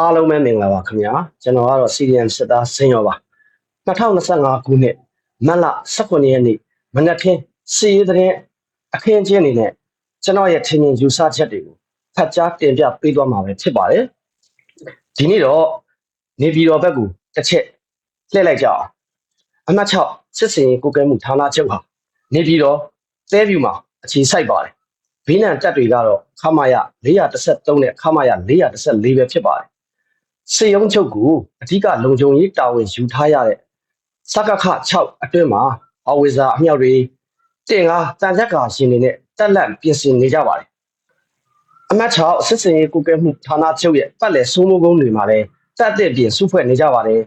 အားလုံးပဲမင်္ဂလာပါခင်ဗျာကျွန်တော်ကတော့ CDM စစ်သားစင်ရောပါ2025ခုနှစ်မတ်လ18ရက်နေ့မနက်ခင်းစီရေးတဲ့အခင်းချင်းအနေနဲ့ကျွန်တော်ရဲ့ထင်မြင်ယူဆချက်တွေကိုဖတ်ကြားတင်ပြပေးသွားမှာပဲဖြစ်ပါတယ်ဒီနေ့တော့နေပြည်တော်ဘက်ကိုတစ်ချက်လှည့်လိုက်ကြအောင်အမှတ်6စစ်စင်ရေးကုကဲမှုဌာနချုပ်ဟာနေပြည်တော်သဲဖြူမှာအခြေစိုက်ပါတယ်ဘင်းနံတက်တွေကတော့ခမာယ413နဲ့ခမာယ414ပဲဖြစ်ပါတယ် စေယုံချုပ်ကိုအဓိကလုံခြုံရေးတာဝန်ယူထားရတဲ့စကခ6အတွင်းမှာအဝိဇာအမြောက်တွေတင်ကားတန်ရက်ကာရှင်တွေနဲ့တက်လက်ပြင်ဆင်နေကြပါတယ်အမတ်6စစ်စင်ရေးကုကဲမှုဌာနချုပ်ရဲ့ပတ်လည်စိုးမိုးကုန်းတွေမှာလည်းတက်တဲ့ပြင်စုဖွဲ့နေကြပါတယ်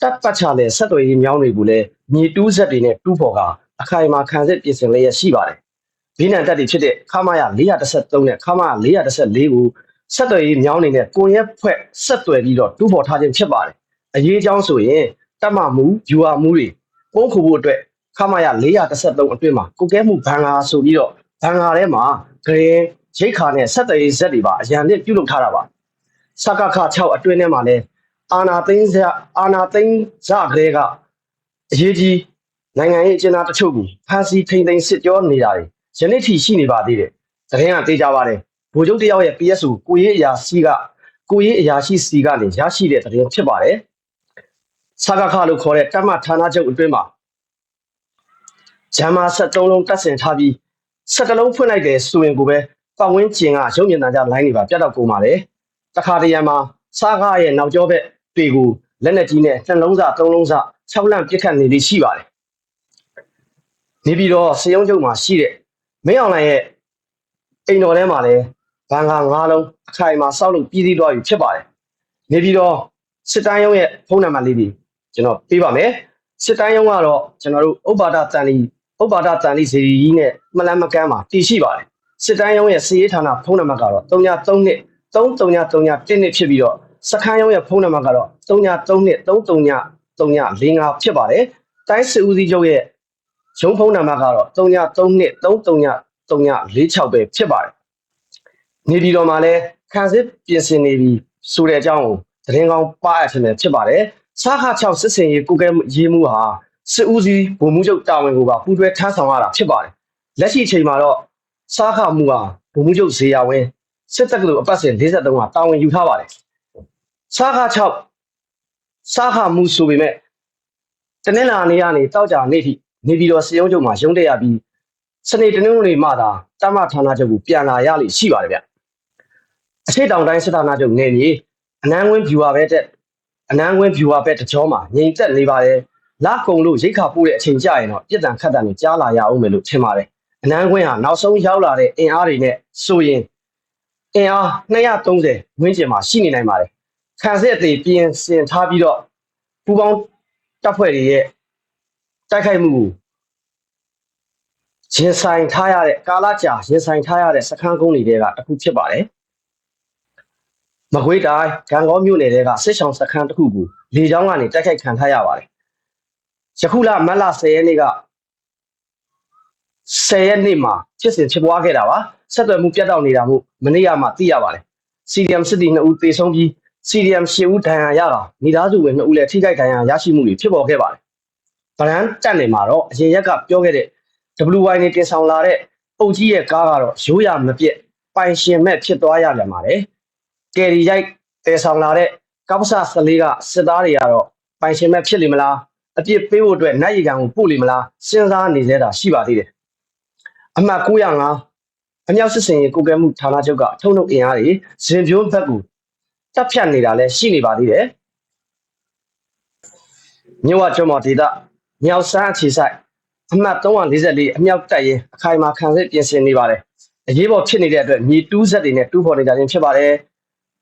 တပ်ပတ်ချတဲ့ဆက်သွယ်ရေးမြောင်းတွေကိုလည်းမြေတူးဆက်တွေနဲ့တူးဖော်ကအခိုင်အမာခံစစ်ပြင်ဆင်လျက်ရှိပါတယ်ဘိနံတက်တွေဖြစ်တဲ့ခမာယ413နဲ့ခမာယ414ကို ဆက်သွယ်ရေးမြောင်းနေတဲ့ကိုရက်ဖွဲ့ဆက်သွယ်ပြီးတော့တူးဖော်ထားခြင်းဖြစ်ပါတယ်။အရေးအကြောင်းဆိုရင်တက်မမှုယူဟာမှုတွေပုံခုဖို့အတွက်ခမာရ413အတွင်းမှာကုကဲမှုဘန်ကာဆိုပြီးတော့ဘန်ကာထဲမှာဂရင်ရိတ်ခါနဲ့ဆက်သွယ်ရေးဇက်တွေပါအရန်နဲ့ပြုလုပ်ထားတာပါ။စကခ6အတွင်းထဲမှာလည်းအာနာသိန်းစအာနာသိန်းစကလေးကအရေးကြီးနိုင်ငံရေးအကျဉ်းသားတချို့ကိုဖမ်းဆီးထိန်းသိမ်းစစ်ကြောနေတာတွေယနေ့ထိရှိနေပါသေးတယ်။သတင်းကတေးကြပါတယ် ဗိုလ်ချုပ်တယောက်ရဲ့ PSO ကိုရေးအရာစီကကိုရေးအရာရှိစီကနေရရှိတဲ့သတင်းဖြစ်ပါတယ်။စကခလို့ခေါ်တဲ့တမ္မဌာနချုပ်အတွင်းမှာဂျမ်မာ73လုံးတက်ဆင်ထားပြီး7လုံးဖွင့်လိုက်တယ်ဆိုရင်ကိုပဲပတ်ဝန်းကျင်ကရုပ်မြင်သံကြားလိုင်းတွေပါပြတ်တော့ကုန်ပါတယ်။တခါတရံမှာစကားရဲ့နောက်ကျောဘက်တွေကိုလက်နက်ကြီးနဲ့နှလုံးစာ၃လုံးစာ6လန့်ပြစ်ခတ်နေလေးရှိပါတယ်။နေပြီးတော့စေယုံချုပ်မှာရှိတဲ့မင်းအောင်လှိုင်ရဲ့အိမ်တော်ထဲမှာလည်း ဘန်ကာ၅လုံးအခိုင်အမာစောက်လို့ပြည်စည်းသွားပြီဖြစ်ပါတယ်။နေပြီးတော့စစ်တိုင်းရုံးရဲ့ဖုန်းနံပါတ်လေးတွေကျွန်တော်ပေးပါမယ်။စစ်တိုင်းရုံးကတော့ကျွန်တော်တို့ဥပ္ပါဒတန်လီဥပ္ပါဒတန်လီစီရီကြီးနဲ့မလန်းမကန်းမှာတည်ရှိပါတယ်။စစ်တိုင်းရုံးရဲ့စီရေးဌာနဖုန်းနံပါတ်ကတော့393နှစ်3331နှစ်ဖြစ်ပြီးတော့စခန်းရုံးရဲ့ဖုန်းနံပါတ်ကတော့393နှစ်3339ဖြစ်ပါတယ်။တိုင်းစစ်ဦးစီးချုပ်ရဲ့ရုံးဖုန်းနံပါတ်ကတော့393နှစ်3339ပဲဖြစ်ပါတယ် နေပြည်တော်မှာလည်းခံစစ်ပြင်ဆင်နေပြီဆိုတဲ့အကြောင်းကိုသတင်းကောင်းပါရခြင်းပဲဖြစ်ပါတယ်။စားခ6စစ်စင်ရေးကုကဲရေးမှုဟာစစ်ဦးစီးဗိုလ်မှူးချုပ်တာဝန်ကိုပါပူးတွဲထမ်းဆောင်ရတာဖြစ်ပါတယ်။လက်ရှိအချိန်မှာတော့စားခမှုဟာဗိုလ်မှူးချုပ်ဇေယျဝင်းစစ်တပ်ကလူအပတ်စဉ်43ကတာဝန်ယူထားပါတယ်။စားခ6စားခမှုဆိုပေမဲ့တနင်္လာနေ့ကနေတောက်ကြနေ့ထိနေပြည်တော်စီယုံချုပ်မှာရုံးတက်ရပြီးစနေတနင်္ဂနွေမှသာတမဌာနချုပ်ကိုပြန်လာရလိမ့်ရှိပါတယ်ဗျ။ အရှိတောင်တိုင်းစစ်ဌာနချုပ်နေမြေအနန်းဝင်း viewer ပဲတဲ့အနန်းဝင်း viewer ပဲတကြောမှာငြိမ်သက်နေပါတယ်လာကုံလို့ရိတ်ခါပို့တဲ့အချိန်ကြရင်တော့ပြစ်ဒဏ်ခတ်တယ်ကြားလာရအောင်မယ်လို့ထင်ပါတယ်အနန်းဝင်းဟာနောက်ဆုံးရောက်လာတဲ့အင်အားတွေနဲ့ဆိုရင်အင်အား230ဝန်းကျင်မှာရှိနေနိုင်ပါတယ်ခံစစ်အသေးပြင်ဆင်ထားပြီးတော့ပူပေါင်းတပ်ဖွဲ့တွေရဲ့တိုက်ခိုက်မှုကိုရင်ဆိုင်ထားရတဲ့ကာလကြာရင်ဆိုင်ထားရတဲ့စခန်းကုန်းတွေကတစ်ခုဖြစ်ပါတယ် မကွေးတိုင်းဂံကောမြို့နယ်တဲကစစ်ဆောင်စခန်းတစ်ခုကိုလေကြောင်းကနေတိုက်ခိုက်ခံထားရပါတယ်။ယခုလမတ်လ10ရက်နေ့က10ရက်နေ့မှာဖြစ်စဉ်ဖြစ်ပွားခဲ့တာပါ။ဆက်သွယ်မှုပြတ်တောက်နေတာမို့မနေ့ကမှသိရပါတယ်။ CDM စစ်တီ2ဦးသေဆုံးပြီး CDM 10ဦးဒဏ်ရာရတာမိသားစုဝင်2ဦးလည်းထိခိုက်ဒဏ်ရာရရှိမှုတွေဖြစ်ပေါ်ခဲ့ပါတယ်။ဗရန်တက်နေမှာတော့အရင်ရက်ကပြောခဲ့တဲ့ WY နေတင်ဆောင်လာတဲ့အုပ်ကြီးရဲ့ကားကတော့ရိုးရမပြက်ပိုင်ရှင်မဲ့ဖြစ်သွားရပြန်ပါတယ်။ ကယ်ရီရိုက်တဲဆောင်လာတဲ့ကပ္ပစ14ကစစ်သားတွေကတော့ပိုင်ရှင်မဲ့ဖြစ်လိမ့်မလားအပြစ်ပေးဖို့အတွက်နိုင်ရီကန်ကိုပို့လိမ့်မလားစဉ်းစားနေသေးတာရှိပါသေးတယ်အမှတ်905အမြောက်စစ်စင်ရေးကိုကဲမှုဌာနချုပ်ကထုံထုံအင်အားတွေဇင်ပြိုးဘက်ကိုတပ်ဖြတ်နေတာလည်းရှိနေပါသေးတယ်မြို့ဝကျွန်းမော်ဒေသမြောက်ဆန်းအခြေဆိုင်အမှတ်344အမြောက်တက်ရင်အခိုင်အမာခံစစ်ပြင်ဆင်နေပါတယ်အရေးပေါ်ဖြစ်နေတဲ့အတွက်မြေတူးဆက်တွေနဲ့တူးဖော်နေကြခြင်းဖြစ်ပါတယ်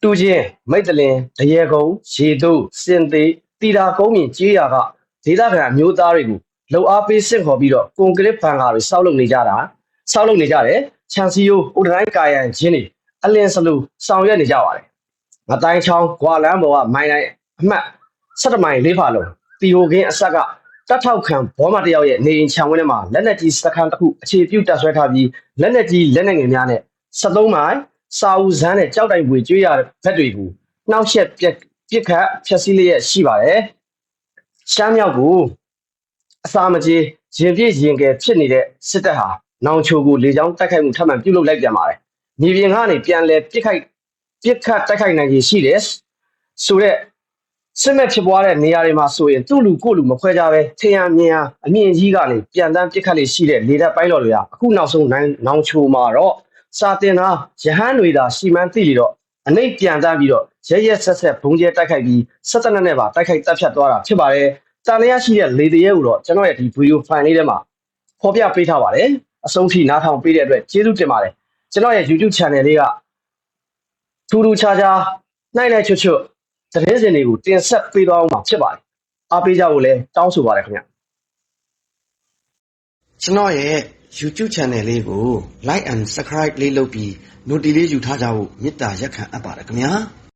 တူချင်းမိတ်တလင်တရေကုံရေတုစင်သေးတီတာကုန်းမြင့်ကြေးရကဒေသခံအမျိုးသားတွေကိုလှုပ်အားပေးစစ်ခေါ်ပြီးတော့ကွန်ကရစ်ဘန်ကာတွေစောက်လုပ်နေကြတာစောက်လုပ်နေကြတယ်ချန်စီယိုဥဒတိုင်းကာယံချင်းတွေအလင်းစလူဆောင်ရွက်နေကြပါတယ်ငတိုင်းချောင်းဂွာလန်းပေါ်ကမိုင်းတိုင်းအမှတ်17မိုင်လေးဖာလုံးတီဟိုကင်းအဆက်ကတထောက်ခံဘောမတယောက်ရဲ့နေအိမ်ခြံဝင်းထဲမှာလက်နက်ကြီးစခန်းတစ်ခုအခြေပြုတပ်ဆွဲထားပြီးလက်နက်ကြီးလက်နက်ငယ်များနဲ့73မိုင် စာအုပ်ဇန်းနဲ့ကြောက်တိုင်ပွေကျွေးရတဲ့ဘက်တွေကိုနှောက်ယှက်ပြက်ပြစ်ခတ်ဖျက်ဆီးလျက်ရှိပါတယ်ရှမ်းမြောက်ကိုအစာမကြေရင်ပြည့်ရင်ကယ်ဖြစ်နေတဲ့စစ်တပ်ဟာနောင်ချိုကိုလေကြောင်းတိုက်ခိုက်မှုထပ်မံပြုလုပ်လိုက်ပြန်ပါတယ်မြေပြင်ကနေပြန်လဲပြစ်ခိုက်ပြစ်ခတ်တိုက်ခိုက်နိုင်ခြင်းရှိတယ်ဆိုတော့စစ်မဲ့ဖြစ်ပွားတဲ့နေရာတွေမှာဆိုရင်သူ့လူကိုယ့်လူမခွဲကြပဲထင်ရမြင်ရအမြင့်ကြီးကနေပြန်တန်းပစ်ခတ်လေးရှိတဲ့လေတပ်ပိုင်းတော်တွေကအခုနောက်ဆုံးနိုင်နောင်ချိုမှာတော့ စာတင်တာရဟန်းတွေသာရှီမန်းသိပြီးတော့အနိတ်ပြန်တန်းပြီးတော့ရဲရဲဆက်ဆက်ဘုံကျဲတိုက်ခိုက်ပြီးဆက်သက်နဲ့ပါတိုက်ခိုက်တပ်ဖြတ်သွားတာဖြစ်ပါတယ်။တန်လျာရှိတဲ့လေတရဲကိုတော့ကျွန်တော်ရဲ့ဒီဗီဒီယိုဖိုင်လေးထဲမှာဖော်ပြပေးထားပါတယ်။အဆုံးထိနားထောင်ပေးတဲ့အတွက်ကျေးဇူးတင်ပါတယ်။ကျွန်တော်ရဲ့ YouTube channel လေးကထူးထူးခြားခြားနိုင်လိုက်ချွတ်ချွတ်သတင်းစင်တွေကိုတင်ဆက်ပေးသွားအောင်မှာဖြစ်ပါတယ်အားပေးကြဖို့လည်းတောင်းဆိုပါတယ်ခင်ဗျကျွန်တော်ရဲ့ YouTube channel လေးကို like and subscribe လေးလုပ်ပြီး notification လေးယူထားကြဖို့မေတ္တာရက်ခံအပ်ပါတယ်ခင်ဗျာ